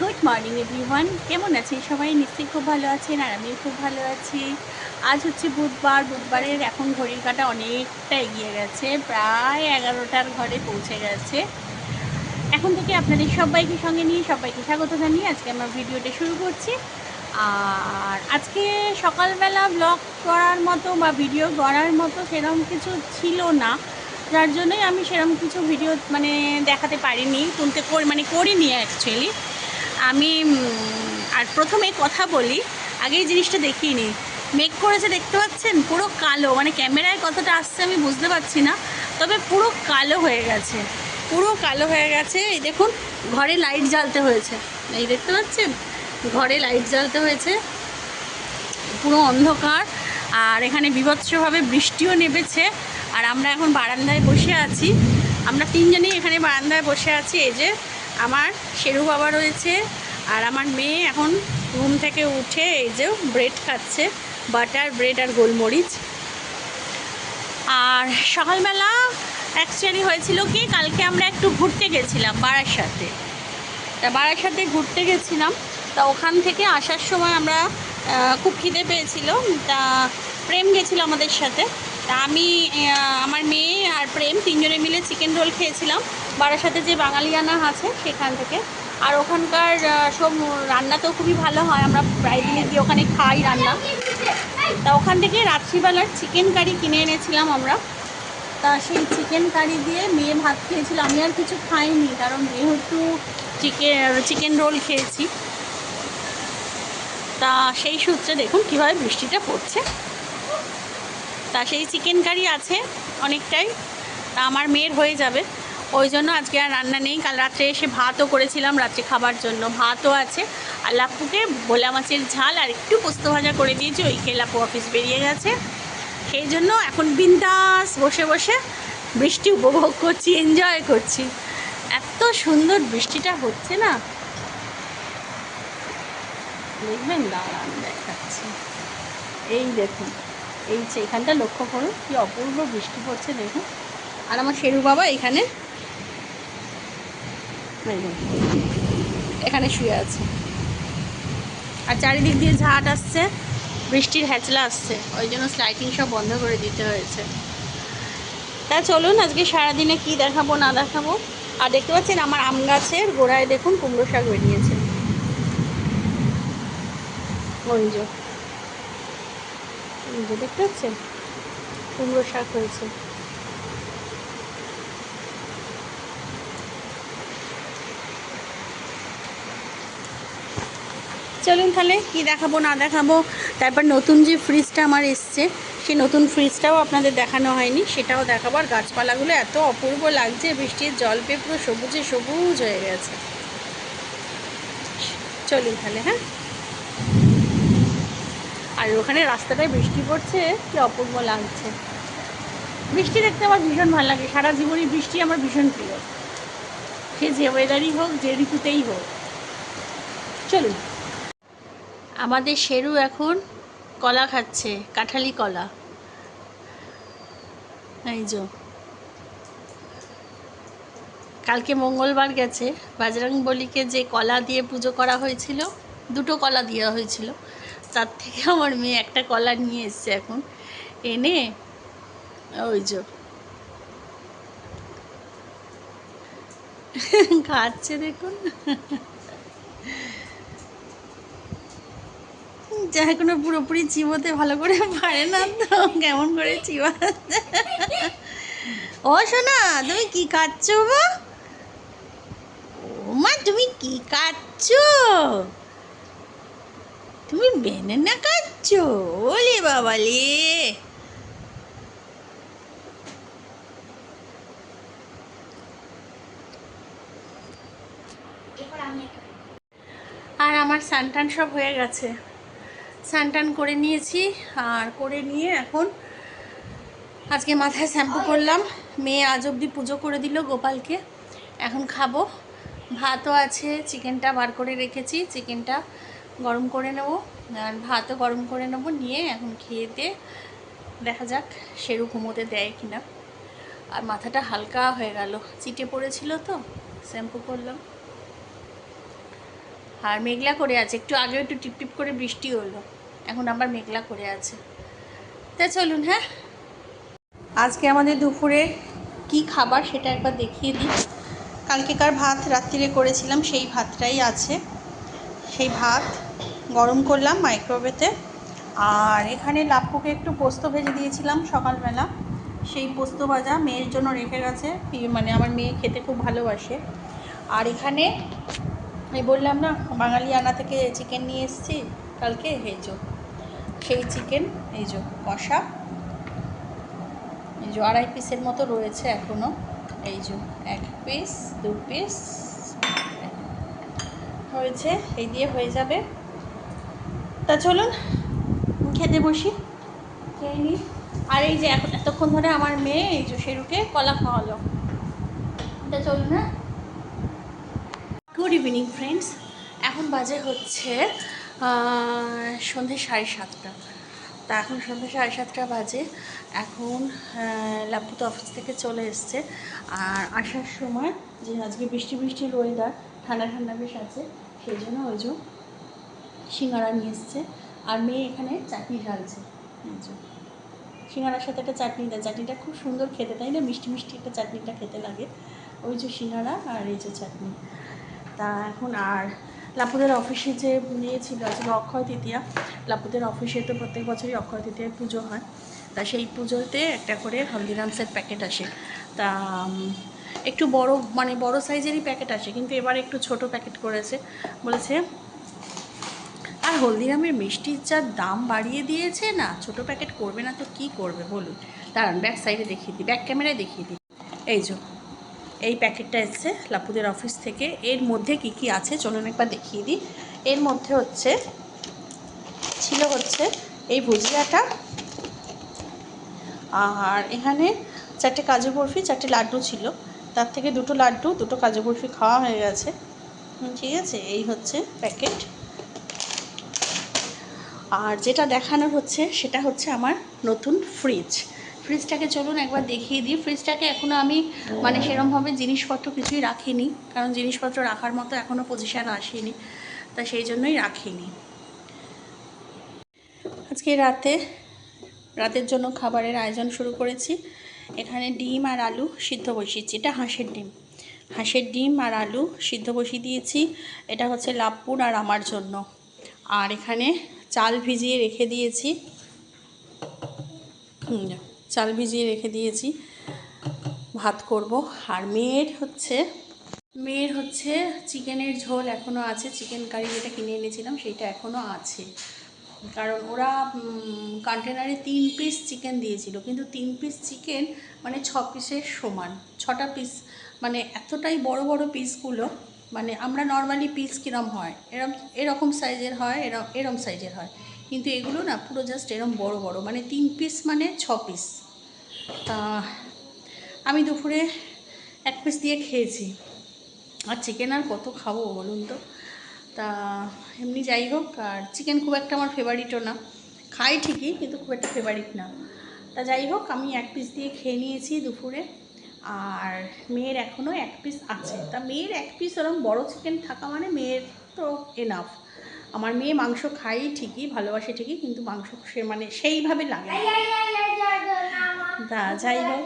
Good morning everyone কেমন আছেন? সবাই নিশ্চয়ই খুব ভালো আছেন আর আমিও খুব ভালো আছি। আজ হচ্ছে বুধবার। বুধবারের এখন ঘড়ির কাটা অনেকটা এগিয়ে গেছে। প্রায় এগারোটার ঘরে পৌঁছে গেছে। এখন থেকে আপনাদের সবাইকে সঙ্গে নিয়ে সবাইকে স্বাগত জানিয়ে আজকে আমার ভিডিওটা শুরু করছি। আর আজকে সকালবেলা ব্লগ করার মতো বা ভিডিও করার মতো সেরকম কিছু ছিল না। যার জন্যই আমি সেরকম কিছু ভিডিও মানে দেখাতে পারিনি, তুলতে মানে করিনি অ্যাকচুয়ালি আমি আর প্রথমে কথা বলি আগে এই জিনিসটা দেখিয়ে নিই। মেক করেছে দেখতে পাচ্ছেন? পুরো কালো মানে ক্যামেরায় কতটা আসছে আমি বুঝতে পারছি না, তবে পুরো কালো হয়ে গেছে। পুরো কালো হয়ে গেছে। এই দেখুন, ঘরে লাইট জ্বালতে হয়েছে। এই দেখতে পাচ্ছেন? ঘরে লাইট জ্বালতে হয়েছে। পুরো অন্ধকার, আর এখানে বিভৎসভাবে বৃষ্টিও নেমেছে। আর আমরা এখন বারান্দায় বসে আছি। আমরা তিনজনেই এখানে বারান্দায় বসে আছি। এই যে আমার শেরু বাবা রয়েছে আর আমার মেয়ে এখন ঘুম থেকে উঠে এই যে ব্রেড খাচ্ছে, বাটার ব্রেড আর গোলমরিচ। আর সকালবেলা অ্যাকচুয়ালি হয়েছিল কি, কালকে আমরা একটু ঘুরতে গেছিলাম বারাসাতে। তা বারাসাতে ঘুরতে গেছিলাম, তা ওখান থেকে আসার সময় আমরা খুব খিদে পেয়েছিল, তা প্রেম গেছিল আমাদের সাথে। তা আমি আমার মেয়ে আর প্রেম তিনজনে মিলে চিকেন রোল খেয়েছিলাম। বারাসাতে যে বাঙালিয়ানা আছে সেখান থেকে। আর ওখানকার সব রান্না তো খুবই ভালো হয়। আমরা প্রায় দিনে গিয়ে ওখানে খাই রান্না। তা ওখান থেকে রাত্রিবেলার চিকেন কারি কিনে এনেছিলাম আমরা। তা সেই চিকেন কারি দিয়ে মেয়ে ভাত খেয়েছিল। আমি আর কিছু খাইনি, কারণ যেহেতু চিকেন চিকেন রোল খেয়েছি। তা সেই সূত্রে দেখুন কীভাবে বৃষ্টিটা পড়ছে। তা সেই চিকেন কারি আছে অনেকটাই। তা আমার মেয়ের হয়ে যাবে। ওই জন্য আজকে আর রান্না নেই। কাল রাত্রে এসে ভাতও করেছিলাম রাত্রে খাবার জন্য। ভাতও আছে। আর লাপ্পুকে ভোলা মাছের ঝাল আর একটু পোস্ত ভাজা করে দিয়েছি। ওই খেয়ে লাপ্পু অফিস বেরিয়ে গেছে। সেই জন্য এখন বিন্দাস বসে বসে বৃষ্টি উপভোগ করছি এনজয় করছি। এত সুন্দর বৃষ্টিটা হচ্ছে না? দেখবেন, দাঁড়ান দেখাচ্ছি। এই দেখুন। এই যে এখানটা লক্ষ্য করুন, কি অপূর্ব বৃষ্টি পড়ছে দেখুন। আর আমার শেরু বাবা এখানে এখানে শুয়ে আছে। আর চারিদিক দিয়ে ঝাট আসছে, বৃষ্টির হ্যাচলা আসছে, ওই জন্য স্লাইটিং সব বন্ধ করে দিতে হয়েছে। তা চলুন, আজকে সারাদিনে কি দেখাবো, না দেখাবো? আর দেখতে পাচ্ছেন আমার আম গাছের গোড়ায় দেখুন কুমড়ো শাক বেরিয়েছে। ওই যে দেখতে পাচ্ছেন? কুমড়ো শাক হয়েছে। চলুন তাহলে কি দেখাবো, না দেখাবো, তারপর নতুন যে ফ্রিজটা আমার এসছে, সেই নতুন ফ্রিজটাও আপনাদের দেখানো হয়নি, সেটাও দেখাবো। আর গাছপালাগুলো এত অপূর্ব লাগছে, বৃষ্টির জল পেয়ে পুরো সবুজে সবুজ হয়ে গেছে। চলুন তাহলে হ্যাঁ? আর ওখানে রাস্তাটায় বৃষ্টি পড়ছে, কি অপূর্ব লাগছে। বৃষ্টি দেখতে আমার ভীষণ ভালো লাগে। সারা জীবনই বৃষ্টি আমার ভীষণ প্রিয়। সে যে ওয়েদারই হোক, যে ঋতুতেই হোক। চলুন। আমাদের শেরু এখন কলা খাচ্ছে, কাঁঠালি কলা। এই যো। কালকে মঙ্গলবার গেছে। বাজরং বলিকে যে কলা দিয়ে পুজো করা হয়েছিল, দুটো কলা দেওয়া হয়েছিল। তার থেকে আমার মেয়ে একটা কলা নিয়ে এসছে এখন। এনে, ওই যো। খাচ্ছে দেখুন। যা এখনও পুরোপুরি চিবোতে ভালো করে পারে না তো, কেমন করে চিবা ও শোনা তুমি কি খাচ্ছ বা ও মা, তুমি কি খাচ্ছ? তুমি বেনানা খাচ্ছ ওলে বাবালে। আর আমার সানটান সব হয়ে গেছে। স্নান করে নিয়েছি, আর করে নিয়ে এখন আজকে মাথায় শ্যাম্পু করলাম। মেয়ে আজ অবধি পুজো করে দিল গোপালকে। এখন খাব। ভাতও আছে, চিকেনটা বার করে রেখেছি। চিকেনটা গরম করে নেব, আর ভাতও গরম করে নেব, নিয়ে এখন খেয়ে দিয়ে দেখা যাক সেরু ঘুমোতে দেয় কিনা। আর মাথাটা হালকা হয়ে গেল, চিটে পড়েছিল তো, শ্যাম্পু করলাম। আর মেঘলা করে আছে, একটু আগে একটু টিপটিপ করে বৃষ্টি হলো, এখন আবার মেঘলা করে আছে। তা চলুন হ্যাঁ? আজকে আমাদের দুপুরে কি খাবার সেটা একবার দেখিয়ে দিই। কালকেকার ভাত রাত্রিরে করেছিলাম, সেই ভাতটাই আছে। সেই ভাত গরম করলাম মাইক্রোওয়েভেতে আর এখানে লাপ্পুকে একটু পোস্ত ভেজে দিয়েছিলাম সকালবেলা। সেই পোস্ত ভাজা মেয়ের জন্য রেখে গেছে। মানে আমার মেয়ে খেতে খুব ভালোবাসে। আর এখানে এই বললাম, না, বাঙালি আনা থেকে চিকেন নিয়ে এসেছি, কালকে এই যো, সেই চিকেন এই যো, কষা। এই যে, আড়াই পিসের মতো রয়েছে এখনও এই যে, এক পিস দু পিস হয়েছে, এই দিয়ে হয়ে যাবে। তা চলুন খেতে বসি। খেয়ে নিই। আর এই যে এখন এতক্ষণ ধরে আমার মেয়ে এই যে সেরুকে কলা খাওয়ালো। তা চলুন হ্যাঁ? গুড ইভিনিং ফ্রেন্ডস এখন বাজে হচ্ছে সন্ধে সাড়ে সাতটা। তা এখন সন্ধ্যে সাড়ে সাতটা বাজে। এখন লাপ্পু তো অফিস থেকে চলে এসছে। আর আসার সময় যে আজকে বৃষ্টি বৃষ্টির ওয়েদার ঠান্ডা ঠান্ডা বেশ আছে সেই জন্য ওই যে সিঙ্গারা নিয়ে এসছে। আর মেয়ে এখানে চাটনি ঢালছে। সিঙ্গারার সাথে একটা চাটনি দেয়। চাটনিটা খুব সুন্দর খেতে, তাই না? মিষ্টি মিষ্টি একটা চাটনিটা খেতে লাগে। ওই যে সিঙ্গারা আর এই যে চাটনি। তা এখন আর লাপুদের অফিসে যে ইয়ে ছিল আজকে অক্ষয় তৃতীয়া। লাপুদের অফিসে তো প্রত্যেক বছরই অক্ষয় তৃতীয়ার পুজো হয়। তা সেই পুজোতে একটা করে হলদিরামসের প্যাকেট আসে। তা একটু বড় মানে বড় সাইজেরই প্যাকেট আসে। কিন্তু এবার একটু ছোট প্যাকেট করেছে। বলেছে হলদিরামের মিষ্টির যা দাম বাড়িয়ে দিয়েছে না, ছোট প্যাকেট করবে না তো কি করবে বলুন? দাঁড়ান ব্যাক সাইডে দেখিয়ে দিই ব্যাক ক্যামেরায় দেখিয়ে দিই। এই যে, এই প্যাকেটটা এসছে লাপুদের অফিস থেকে। এর মধ্যে কি কি আছে চলুন একবার দেখিয়ে দিই। এর মধ্যে হচ্ছে, ছিল হচ্ছে এই ভুজিয়াটা, আর এখানে চারটে কাজু বরফি, চারটে লাড্ডু ছিল। তার থেকে দুটো লাড্ডু, দুটো কাজু বরফি খাওয়া হয়ে গেছে। ঠিক আছে? এই হচ্ছে প্যাকেট। আর যেটা দেখানোর হচ্ছে, সেটা হচ্ছে আমার নতুন ফ্রিজ ফ্রিজটাকে চলুন একবার দেখিয়ে দিই। ফ্রিজটাকে এখনও আমি মানে সেরমভাবে জিনিসপত্র কিছুই রাখিনি, কারণ জিনিসপত্র রাখার মতো এখনও পজিশান আসেনি, তা সেই জন্যই রাখিনি। আজকে রাতে, রাতের জন্য খাবারের আয়োজন শুরু করেছি। এখানে ডিম আর আলু সিদ্ধ বসিয়েছি এটা হাঁসের ডিম। হাঁসের ডিম আর আলু সিদ্ধ বসিয়ে দিয়েছি। এটা হচ্ছে লাভপুর আর আমার জন্য। আর এখানে চাল ভিজিয়ে রেখে দিয়েছি। চাল ভিজিয়ে রেখে দিয়েছি। ভাত করব। আর মেয়ের হচ্ছে মেয়ের হচ্ছে চিকেনের ঝোল এখনও আছে। চিকেন কারি যেটা কিনে এনেছিলাম সেইটা এখনও আছে। কারণ ওরা কন্টেনারে তিন পিস চিকেন দিয়েছিল। কিন্তু তিন পিস চিকেন মানে ছ পিসের সমান। ছটা পিস মানে এতটাই বড় বড় পিসগুলো মানে আমরা নর্মালি পিস কীরম হয়? এরম, এরকম সাইজের হয়, এরম এরম সাইজের হয়। কিন্তু এগুলো না পুরো জাস্ট এরম বড় বড়। মানে তিন পিস মানে ছ পিস তা আমি দুপুরে এক পিস দিয়ে খেয়েছি। আর চিকেন আর কত খাব বলুন তো? তা এমনি যাই হোক, আর চিকেন খুব একটা আমার ফেভারিটও না। খাই ঠিকই, কিন্তু খুব একটা ফেভারিট না। তা যাই হোক, আমি এক পিস দিয়ে খেয়ে নিয়েছি দুপুরে। আর মেয়ের এখনও এক পিস আছে। তা মেয়ের এক পিস ওরকম বড় চিকেন থাকা মানে মেয়ের তো এনাফ আমার মেয়ে মাংস খাই ঠিকই, ভালোবাসে ঠিকই, কিন্তু মাংস সে মানে সেইভাবে লাগে। তা যাই হোক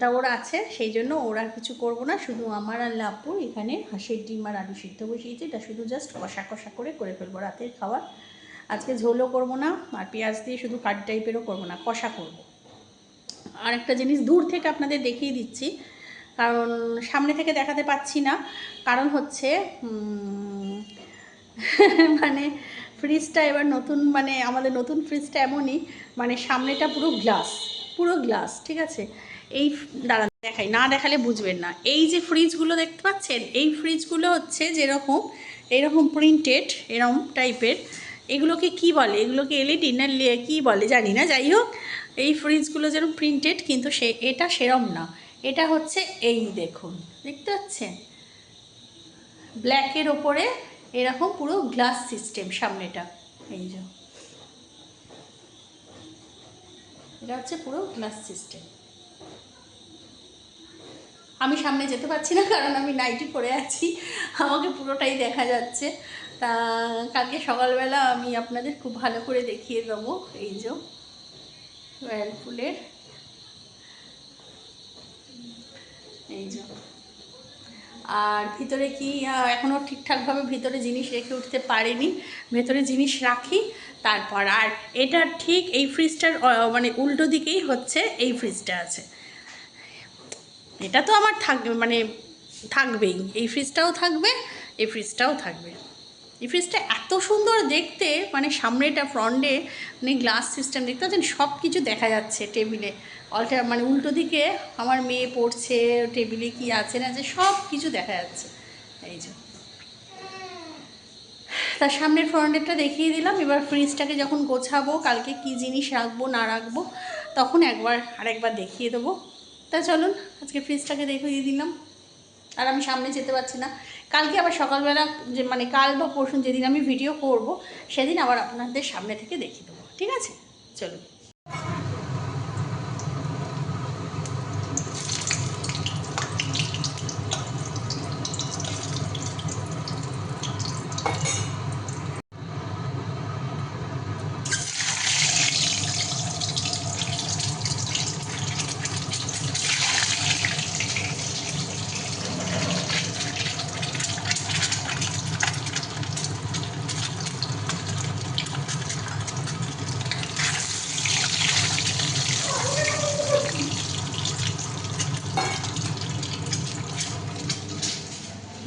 তা ওরা আছে, সেই জন্য ওরা আর কিছু করব না। শুধু আমার আর লাপু এখানে হাঁসের ডিম আর আলু সিদ্ধ বসিয়েছি। এটা শুধু জাস্ট কষা কষা করে করে ফেলব রাতের খাবার। আজকে ঝোলও করব না, আর পেঁয়াজ দিয়ে শুধু কাট টাইপেরও করব না, কষা করব। আর একটা জিনিস দূর থেকে আপনাদের দেখিয়ে দিচ্ছি, কারণ সামনে থেকে দেখাতে পাচ্ছি না, কারণ হচ্ছে মানে ফ্রিজটা এবার নতুন মানে আমাদের নতুন ফ্রিজটা এমনই মানে সামনেটা পুরো গ্লাস পুরো গ্লাস ঠিক আছে? এই দাঁড়া দেখাই, না দেখালে বুঝবেন না। এই যে ফ্রিজগুলো দেখতে পাচ্ছেন, এই ফ্রিজগুলো হচ্ছে যেরকম, এরকম প্রিন্টেড এরকম টাইপের এগুলোকে কি বলে? এগুলোকে এলইডি না, কি বলে? জানি না, যাই হোক এই ফ্রিজগুলো যেরকম প্রিন্টেড কিন্তু সে, এটা সেরম না। এটা হচ্ছে এই দেখুন, দেখতে পাচ্ছেন? ব্ল্যাকের ওপরে এরকম পুরো গ্লাস সিস্টেম সামনেটা। এই যে। এটা হচ্ছে পুরো গ্লাস সিস্টেম আমি সামনে যেতে পারছি না, কারণ আমি নাইটি পরে আছি। আমাকে পুরোটাই দেখা যাচ্ছে। তা, কালকে সকালবেলা আমি আপনাদের খুব ভালো করে দেখিয়ে দেবো। এই যে। রয়্যাল ফুলের। এই যে। আর ভিতরে কি এখনও ঠিকঠাকভাবে ভিতরে জিনিস রেখে উঠতে পারিনি। ভেতরে জিনিস রাখি, তারপর আর এটা ঠিক এই ফ্রিজটার মানে উল্টো দিকেই হচ্ছে, এই ফ্রিজটা আছে। এটা তো আমার থাকবে মানে থাকবেই। এই ফ্রিজটাও থাকবে, এই ফ্রিজটাও থাকবে। এই ফ্রিজটা এত সুন্দর দেখতে মানে সামনেটা ফ্রন্টে মানে গ্লাস সিস্টেম দেখতে পাচ্ছেন সব কিছু দেখা যাচ্ছে টেবিলে অলটা মানে উল্টো দিকে আমার মেয়ে পড়ছে টেবিলে কি আছে, না আছে সব কিছু দেখা যাচ্ছে। এই যে। তার সামনের ফ্রন্টেরটা দেখিয়ে দিলাম, এবার ফ্রিজটাকে যখন গোছাবো, কালকে কি জিনিস রাখব, না রাখব, তখন একবার, আরেকবার দেখিয়ে দেবো। তা চলুন, আজকে ফ্রিজটাকে দেখিয়ে দিলাম। আর আমি সামনে যেতে পারছি না। কালকে আবার সকালবেলা যে মানে কাল বা পরশু যেদিন আমি ভিডিও করব, সেদিন আবার আপনাদের সামনে থেকে দেখিয়ে দেবো। ঠিক আছে? চলুন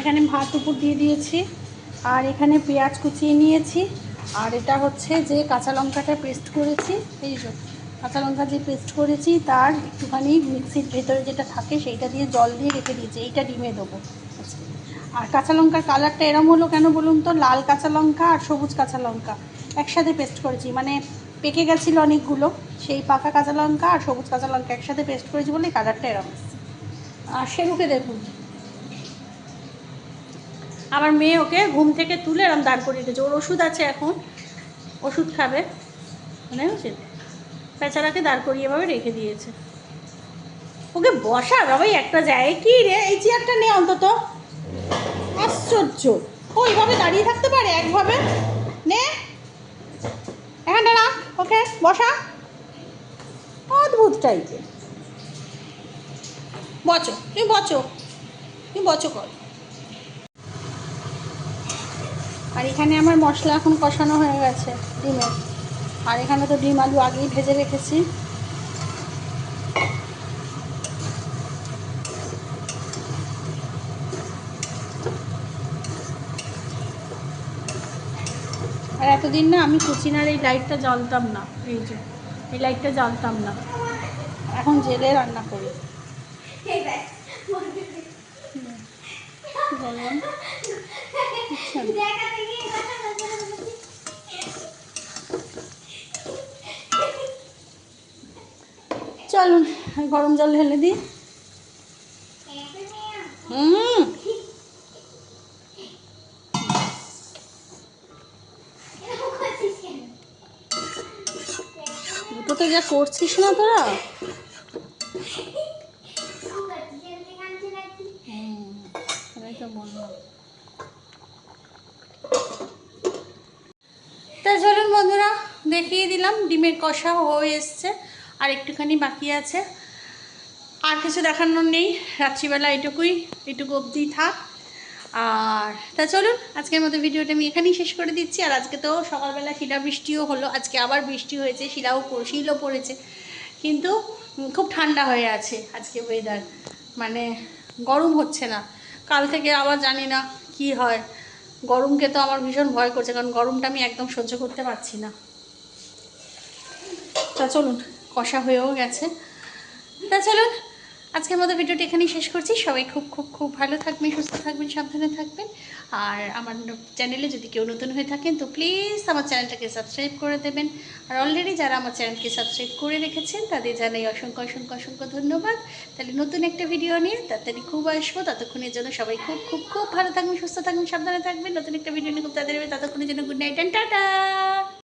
এখানে ভাত উপর দিয়ে দিয়েছি। আর এখানে পেঁয়াজ কুচিয়ে নিয়েছি। আর এটা হচ্ছে যে কাঁচা লঙ্কাটা পেস্ট করেছি। এই যে কাঁচা লঙ্কা যে পেস্ট করেছি, তার একটুখানি মিক্সির ভেতরে যেটা থাকে, সেইটা দিয়ে জল দিয়ে রেখে দিয়েছি। এইটা ডিমে দেবো। আর কাঁচা লঙ্কার কালারটা এরম হলো কেন বলুন তো? লাল কাঁচা লঙ্কা আর সবুজ কাঁচা লঙ্কা একসাথে পেস্ট করেছি। মানে পেকে গেছিল অনেকগুলো। সেই পাকা কাঁচা লঙ্কা আর সবুজ কাঁচা লঙ্কা একসাথে পেস্ট করেছি বলে কালারটা এরম। আর সেরুকে দেখুন। আমার মেয়ে ওকে ঘুম থেকে তুলে এরম দাঁড় করিয়ে দিয়েছে। ওর ওষুধ আছে এখন। ওষুধ খাবে। মনে হচ্ছে বেচারাকে দাঁড় করিয়ে এভাবে রেখে দিয়েছে। ওকে বসা বাবাই একটা জায়গায়। কি রে? এই চেয়ারটা নে অন্তত। আশ্চর্য। ও এইভাবে দাঁড়িয়ে থাকতে পারে একভাবে? নে। এখানটা রাখ। ওকে, বসা। অদ্ভুত টাইপের বচো। তুমি বচো। তুমি বচো কর। আর এখানে আমার মশলা এখন কষানো হয়ে গেছে ডিমের আর এখানে তো ডিম আলু আগেই ভেজে রেখেছি। আর এতদিন না আমি কুচিনার এই লাইটটা জ্বলতাম না, এই যে, এই লাইটটা জ্বলতাম না। এখন জেলে রান্না করি। চলুন গরম জল ঢেলে দিই। হুম। দুটোতে যা করছিস না তোরা? তা চলুন বন্ধুরা, দেখিয়ে দিলাম, ডিমের কষা হয়ে এসছে। আর একটুখানি বাকি আছে। আর কিছু দেখানোর নেই, রাত্রিবেলা এটুকুই, এটুকু অবধি থাক। আর তা চলুন, আজকের মতো ভিডিওটা আমি এখানেই শেষ করে দিচ্ছি। আর আজকে তো সকালবেলা শিলা বৃষ্টিও হলো, আজকে আবার বৃষ্টি হয়েছে, শিলাও শিলও পড়েছে। কিন্তু খুব ঠান্ডা হয়ে আছে আজকে ওয়েদার মানে গরম হচ্ছে না। কাল থেকে আবার জানি না কি হয়। গরমকে তো আমার ভীষণ ভয় করছে, কারণ গরমটা আমি একদম সহ্য করতে পারছি না। তা চলুন। কষা হয়েও গেছে। তা চলুন আজকের মতো ভিডিওটি এখানেই শেষ করছি। সবাই খুব খুব খুব ভালো থাকবেন সুস্থ থাকবেন সাবধানে থাকবেন। আর আমার চ্যানেলে যদি কেউ নতুন হয়ে থাকেন তো প্লিজ আমার চ্যানেলটাকে সাবস্ক্রাইব করে দেবেন। আর অলরেডি যারা আমার চ্যানেলকে সাবস্ক্রাইব করে রেখেছেন তাদের জানাই অসংখ্য অসংখ্য অসংখ্য ধন্যবাদ। তাহলে নতুন একটা ভিডিও নিয়ে তাড়াতাড়ি খুব আসব। ততক্ষণের জন্য সবাই খুব খুব খুব ভালো থাকবেন সুস্থ থাকবেন সাবধানে থাকবেন। নতুন একটা ভিডিও নিয়ে খুব আসবে, ততক্ষণের জন্য গুড নাইট অ্যান্ড টাটা